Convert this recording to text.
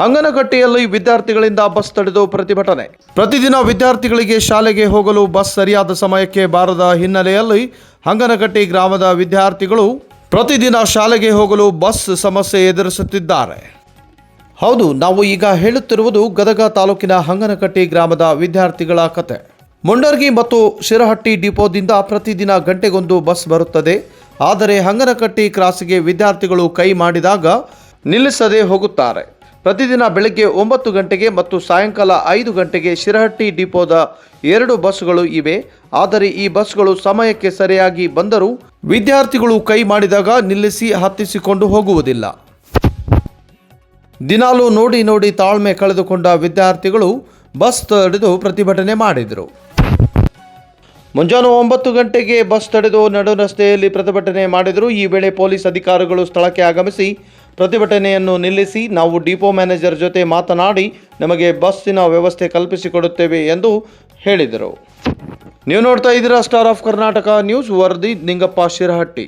ಹಂಗನಕಟ್ಟೆಯಲ್ಲಿ ವಿದ್ಯಾರ್ಥಿಗಳಿಂದ ಬಸ್ ತಡೆದು ಪ್ರತಿಭಟನೆ. ಪ್ರತಿದಿನ ವಿದ್ಯಾರ್ಥಿಗಳಿಗೆ ಶಾಲೆಗೆ ಹೋಗಲು ಬಸ್ ಸರಿಯಾದ ಸಮಯಕ್ಕೆ ಬಾರದ ಹಿನ್ನೆಲೆಯಲ್ಲಿ ಹಂಗನಕಟ್ಟೆ ಗ್ರಾಮದ ವಿದ್ಯಾರ್ಥಿಗಳು ಪ್ರತಿದಿನ ಶಾಲೆಗೆ ಹೋಗಲು ಬಸ್ ಸಮಸ್ಯೆ ಎದುರಿಸುತ್ತಿದ್ದಾರೆ. ಹೌದು, ನಾವು ಈಗ ಹೇಳುತ್ತಿರುವುದು ಗದಗ ತಾಲೂಕಿನ ಹಂಗನಕಟ್ಟೆ ಗ್ರಾಮದ ವಿದ್ಯಾರ್ಥಿಗಳ ಕತೆ. ಮುಂಡರ್ಗಿ ಮತ್ತು ಶಿರಹಟ್ಟಿ ಡಿಪೋದಿಂದ ಪ್ರತಿದಿನ ಗಂಟೆಗೊಂದು ಬಸ್ ಬರುತ್ತದೆ. ಆದರೆ ಹಂಗನಕಟ್ಟಿ ಕ್ರಾಸ್ಗೆ ವಿದ್ಯಾರ್ಥಿಗಳು ಕೈ ಮಾಡಿದಾಗ ನಿಲ್ಲಿಸದೆ ಹೋಗುತ್ತಾರೆ. ಪ್ರತಿದಿನ ಬೆಳಗ್ಗೆ ಒಂಬತ್ತು ಗಂಟೆಗೆ ಮತ್ತು ಸಾಯಂಕಾಲ ಐದು ಗಂಟೆಗೆ ಶಿರಹಟ್ಟಿ ಡಿಪೋದ ಎರಡು ಬಸ್ಗಳು ಇವೆ. ಆದರೆ ಈ ಬಸ್ಗಳು ಸಮಯಕ್ಕೆ ಸರಿಯಾಗಿ ಬಂದರೂ ವಿದ್ಯಾರ್ಥಿಗಳು ಕೈ ಮಾಡಿದಾಗ ನಿಲ್ಲಿಸಿ ಹತ್ತಿಸಿಕೊಂಡು ಹೋಗುವುದಿಲ್ಲ. ದಿನಾಲೂ ನೋಡಿ ನೋಡಿ ತಾಳ್ಮೆ ಕಳೆದುಕೊಂಡ ವಿದ್ಯಾರ್ಥಿಗಳು ಬಸ್ ತಡೆದು ಪ್ರತಿಭಟನೆ ಮಾಡಿದರು. ಮುಂಜಾನೆ ಒಂಬತ್ತು ಗಂಟೆಗೆ ಬಸ್ ತಡೆದು ನಡು ರಸ್ತೆಯಲ್ಲಿ ಪ್ರತಿಭಟನೆ ಮಾಡಿದರು. ಈ ವೇಳೆ ಪೊಲೀಸ್ ಅಧಿಕಾರಿಗಳು ಸ್ಥಳಕ್ಕೆ ಆಗಮಿಸಿ ಪ್ರತಿಭಟನೆಯನ್ನು ನಿಲ್ಲಿಸಿ ನಾವು ಡಿಪೋ ಮ್ಯಾನೇಜರ್ ಜೊತೆ ಮಾತನಾಡಿ ನಮಗೆ ಬಸ್ಸಿನ ವ್ಯವಸ್ಥೆ ಕಲ್ಪಿಸಿಕೊಡುತ್ತೇವೆ ಎಂದು ಹೇಳಿದರು. ನೀವು ನೋಡ್ತಾ ಇದ್ದೀರಾ ಸ್ಟಾರ್ ಆಫ್ ಕರ್ನಾಟಕ ನ್ಯೂಸ್ ವರದಿ ನಿಂಗಪ್ಪ ಶಿರಹಟ್ಟಿ.